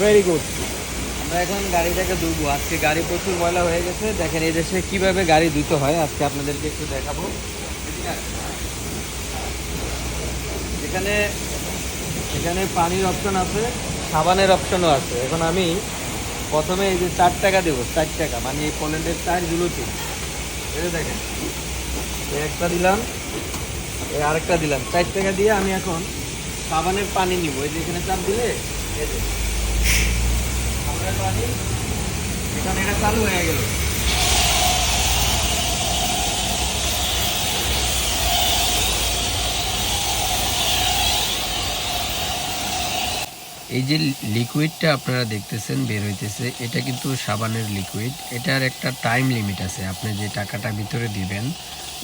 Very good আমরা এখন গাড়িটাকে ধুবো। আজকে গাড়ি প্রচুর ময়লা হয়ে গেছে। দেখেন এই দেশে কীভাবে গাড়ি ধুতে হয়। আজকে আপনাদেরকে একটু দেখাবো। এখানে এখানে পানির অপশন আছে, সাবানের অপশনও আছে। এখন আমি প্রথমে এই যে চার টাকা দেবো, চার টাকা। মানে এই পোল্যান্ডের চারগুলোতে। এটা দেখেন, এই একটা দিলাম, এই আরেকটা দিলাম। চার টাকা দিয়ে আমি এখন সাবানের পানি নিব। এই যে এখানে চাপ দিলে, এই এই যে লিকুইডটা আপনারা দেখতেছেন, বের হইতেছে, এটা কিন্তু সাবানের লিকুইড এটার একটা টাইম লিমিট আছে। আপনি যে টাকাটা ভিতরে দিবেন,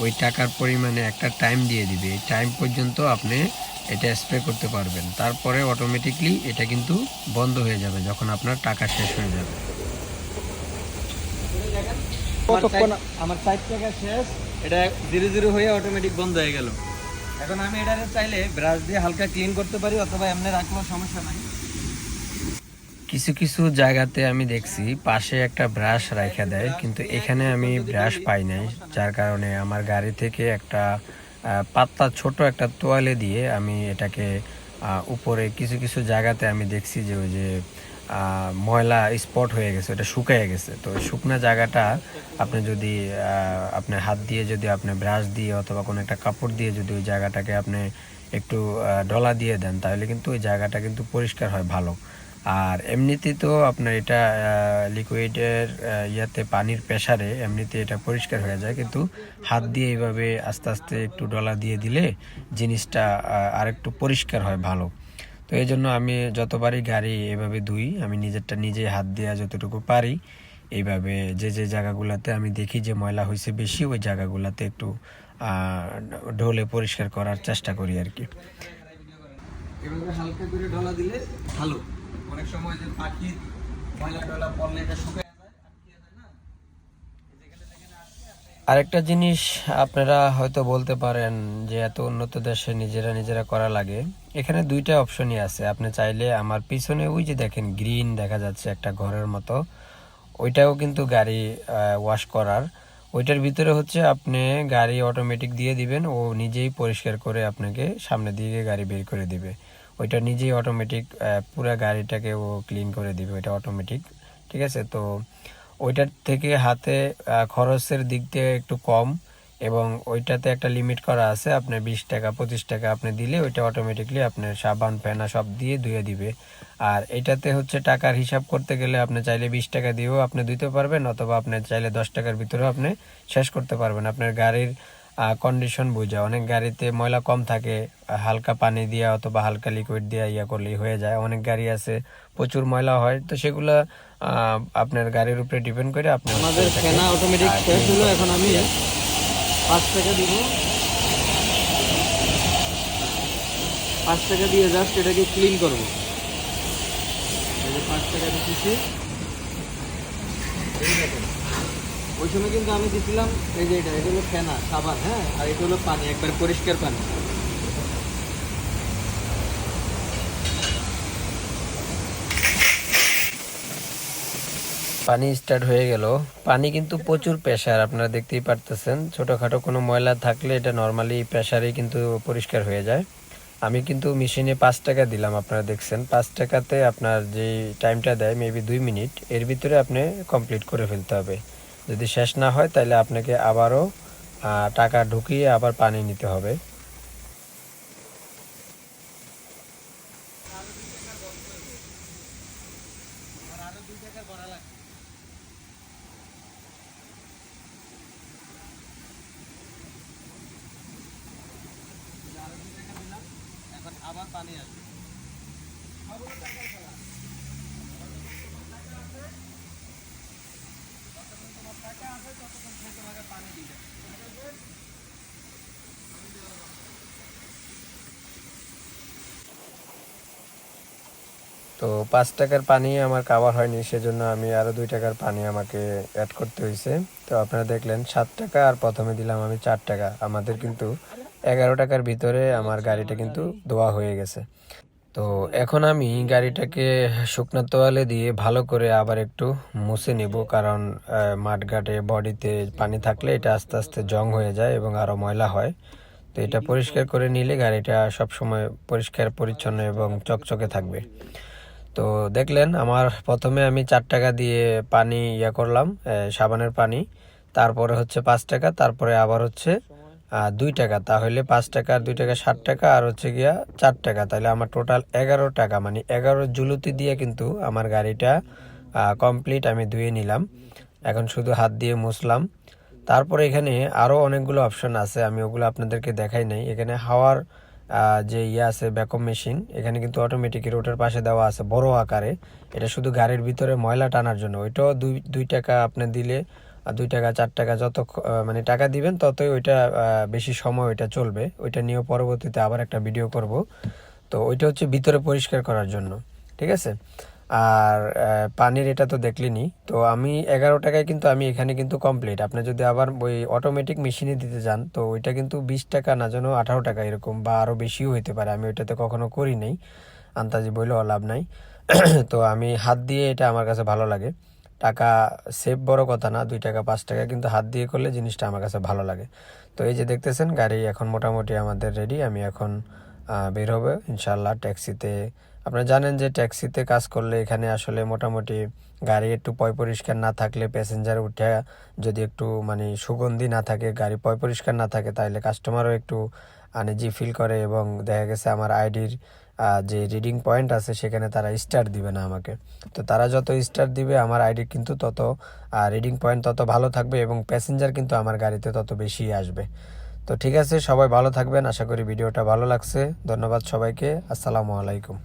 ওই টাকার পরিমাণে একটা টাইম দিয়ে দিবে। এই টাইম পর্যন্ত আপনি এটা স্প্রে করতে পারবেন। তারপরে অটোমেটিকলি এটা কিন্তু বন্ধ হয়ে যাবে যখন আপনার টাকা শেষ হয়ে যাবে। কতক্ষণ আমার চার টাকা শেষ এটা ধীরে ধীরে হয়ে অটোমেটিক বন্ধ হয়ে গেল। এখন আমি এটা চাইলে ব্রাশ দিয়ে হালকা ক্লিন করতে পারি অথবা এমনি রাখলেও সমস্যা নাই। কিছু কিছু জায়গাতে আমি দেখছি পাশে একটা ব্রাশ রাখা দেয় কিন্তু এখানে আমি ব্রাশ পাই নাই যার কারণে আমার গাড়ি থেকে একটা পাতলা ছোট একটা তোয়ালে দিয়ে আমি এটাকে উপরে কিছু কিছু জায়গাতে আমি দেখছি যে ওই যে ময়লা স্পট হয়ে গেছে, ওটা শুকিয়ে গেছে। তো শুকনা জায়গাটা আপনি যদি আপনার হাত দিয়ে যদি আপনি ব্রাশ দিয়ে অথবা কোনো একটা কাপড় দিয়ে যদি ওই জায়গাটাকে আপনি একটু ডলা দিয়ে দেন, তাহলে কিন্তু ওই জায়গাটা কিন্তু পরিষ্কার হয় ভালো। আর এমনিতে তো আপনার এটা লিকুইডের ইয়াতে পানির প্রেসারে এমনিতে এটা পরিষ্কার হয়ে যায়। কিন্তু হাত দিয়ে এইভাবে আস্তে আস্তে একটু ডলা দিয়ে দিলে জিনিসটা আরেকটু পরিষ্কার হয় ভালো। তো এই জন্য আমি যতবারই গাড়ি এভাবে ধুই, আমি নিজেরটা নিজে হাত দিয়ে যতটুকু পারি, এইভাবে যে যে জায়গাগুলোতে আমি দেখি যে ময়লা হয়েছে বেশি, ওই জায়গাগুলোতে একটু ঢোলে পরিষ্কার করার চেষ্টা করি আর কি। এভাবে হালকা করে ঢলা দিলে ভালো। অনেক সময় যে পাখির ময়লা টয়লা পড়লে এটা না? আরেকটা জিনিস আপনারা হয়তো বলতে পারেন যে এত উন্নত দেশে নিজেরা নিজেরা করা লাগে। এখানে দুইটা অপশনই আছে। আপনি চাইলে আমার পিছনে ওই যে দেখেন গ্রিন দেখা যাচ্ছে একটা ঘরের মতো। ওইটাও কিন্তু গাড়ি ওয়াশ করার। ওইটার ভিতরে হচ্ছে আপনি গাড়ি অটোমেটিক দিয়ে দিবেন। ও নিজেই পরিষ্কার করে আপনাকে সামনে দিয়ে গাড়ি বের করে দিবে। ওইটা নিজেই অটোমেটিক পুরো গাড়িটাকে ও ক্লিন করে দিবে, ওইটা অটোমেটিক ঠিক আছে? তো ওইটার থেকে হাতে খরচের দিক থেকে একটু কম এবং ওইটাতে একটা লিমিট করা আছে, আপনার বিশ টাকা, পঁচিশ টাকা আপনি দিলে ওইটা অটোমেটিকলি আপনার সাবান, ফেনা সব দিয়ে ধুয়ে দিবে। আর এটাতে হচ্ছে টাকার হিসাব করতে গেলে আপনি চাইলে বিশ টাকা দিয়েও আপনি দিতে পারবেন, অথবা আপনি চাইলে দশ টাকার ভিতরেও আপনি শেষ করতে পারবেন। আপনার গাড়ির কন্ডিশন বুঝা অনেক গাড়িতে ময়লা কম থাকে হালকা পানি দিয়া অথবা হালকা লিকুইড দিয়া ইয়া করলেই হয়ে যায়। অনেক গাড়ি আছে প্রচুর ময়লা হয় তো সেগুলা আপনার গাড়ির উপরে ডিপেন্ড করে আপনি আমাদের ফেনা অটোমেটিক শেষ হলো এখন আমি পাঁচ টাকা দিব। পাঁচ টাকা দিয়ে জাস্ট এটাকে ক্লিন করব। এই যে পাঁচ টাকা দেখেন। ওই সময় কিন্তু আমি দিছিলাম, এই যে এটা এটা হলো ফেনা, সাবান হ্যাঁ? আর এটা হলো পানি, একবার পরিষ্কার পানি। পানি স্টার্ট হয়ে গেল। পানি কিন্তু প্রচুর প্রেশার আপনারা দেখতেই পারতেছেন। ছোটোখাটো কোনো ময়লা থাকলে এটা নর্মালি প্রেশারেই কিন্তু পরিষ্কার হয়ে যায়। আমি কিন্তু মেশিনে পাঁচ টাকা দিলাম, আপনারা দেখছেন। পাঁচ টাকাতে আপনার যে টাইমটা দেয় মেবি দুই মিনিট, এর ভিতরে আপনি কমপ্লিট করে ফেলতে হবে। যদি শেষ না হয়, তাহলে আপনাকে আবারও টাকা ঢুকিয়ে আবার পানি নিতে হবে। আবার পানি আসবে। তো পাঁচ টাকার পানি আমার কাভার হয়নি, সেজন্য আমি আরও দুই টাকার পানি আমাকে অ্যাড করতে হয়েছে। তো আপনারা দেখলেন, সাত টাকা আর প্রথমে দিলাম আমি চার টাকা। আমাদের কিন্তু এগারো টাকার ভিতরে আমার গাড়িটা কিন্তু ধোয়া হয়ে গেছে। তো এখন আমি গাড়িটাকে শুকনো তোয়ালে দিয়ে ভালো করে আবার একটু মুছে নেব, কারণ মাঠঘাটে বডিতে পানি থাকলে এটা আস্তে আস্তে জং হয়ে যায় এবং আরও ময়লা হয়। তো এটা পরিষ্কার করে নিলে গাড়িটা সবসময় পরিষ্কার, পরিচ্ছন্ন এবং চকচকে থাকবে। তো দেখলেন, আমার প্রথমে আমি চার টাকা দিয়ে পানি ইয়ে করলাম সাবানের পানি, তারপরে হচ্ছে পাঁচ টাকা, তারপরে আবার হচ্ছে দুই টাকা। তাহলে পাঁচ টাকা আর দুই টাকা ষাট টাকা, আর হচ্ছে গিয়া চার টাকা। তাহলে আমার টোটাল এগারো টাকা মানে এগারো জুলুতি দিয়ে কিন্তু আমার গাড়িটা কমপ্লিট আমি ধুয়ে নিলাম। এখন শুধু হাত দিয়ে মুছলাম। তারপরে এখানে আরও অনেকগুলো অপশন আছে, আমি ওগুলো আপনাদেরকে দেখাই নাই। এখানে হাওয়ার যে ইয়ে আছে ব্যাকআপ মেশিন এখানে কিন্তু অটোমেটিক রোডের পাশে দেওয়া আছে, বড় আকারে। এটা শুধু গাড়ির ভিতরে ময়লা টানার জন্য। ওইটাও দুই দুই টাকা আপনি দিলে দুই টাকা, চার টাকা যত মানে টাকা দিবেন ততই ওইটা বেশি সময় ওইটা চলবে। ওইটা নিয়েও পরবর্তীতে আবার একটা ভিডিও করব। তো ওইটা হচ্ছে ভিতরে পরিষ্কার করার জন্য, ঠিক আছে? আর পানির এটা তো দেখলেনি। তো আমি এগারো টাকায় কিন্তু আমি এখানে কিন্তু কমপ্লিট আপনি যদি আবার ওই অটোমেটিক মেশিনে দিতে যান, তো ওইটা কিন্তু বিশ টাকা না যেন আঠারো টাকা এরকম বা আরও বেশিও হইতে পারে। আমি ওইটাতে কখনো করি নাই। আন্তাজি বইলেও লাভ নাই। তো আমি হাত দিয়ে এটা আমার কাছে ভালো লাগে। টাকা সেভ বড় কথা না, দুই টাকা, পাঁচ টাকা কিন্তু হাত দিয়ে করলে জিনিসটা আমার কাছে ভালো লাগে। তো এই যে দেখতেছেন, গাড়ি এখন মোটামুটি আমাদের রেডি আমি এখন বের হবে ইনশাল্লাহ ট্যাক্সিতে। আপনারা জানেন যে ট্যাক্সিতে কাজ করলে এখানে আসলে মোটামুটি গাড়ি একটু পয় পরিষ্কার না থাকলে প্যাসেঞ্জার উঠে যদি একটু মানে সুগন্ধি না থাকে, গাড়ি পয় পরিষ্কার না থাকে তাহলে কাস্টমারও একটু আনইজি ফিল করে এবং দেখা গেছে আমার আইডির যে রিডিং পয়েন্ট আছে, সেখানে তারা স্টার দিবে না আমাকে। তো তারা যত স্টার দিবে, আমার আইডি কিন্তু তত রিডিং পয়েন্ট তত ভালো থাকবে এবং প্যাসেঞ্জার কিন্তু আমার গাড়িতে তত বেশি আসবে। তো ঠিক আছে, সবাই ভালো থাকবেন। আশা করি ভিডিওটা ভালো লাগছে। ধন্যবাদ সবাইকে। আসসালামু আলাইকুম।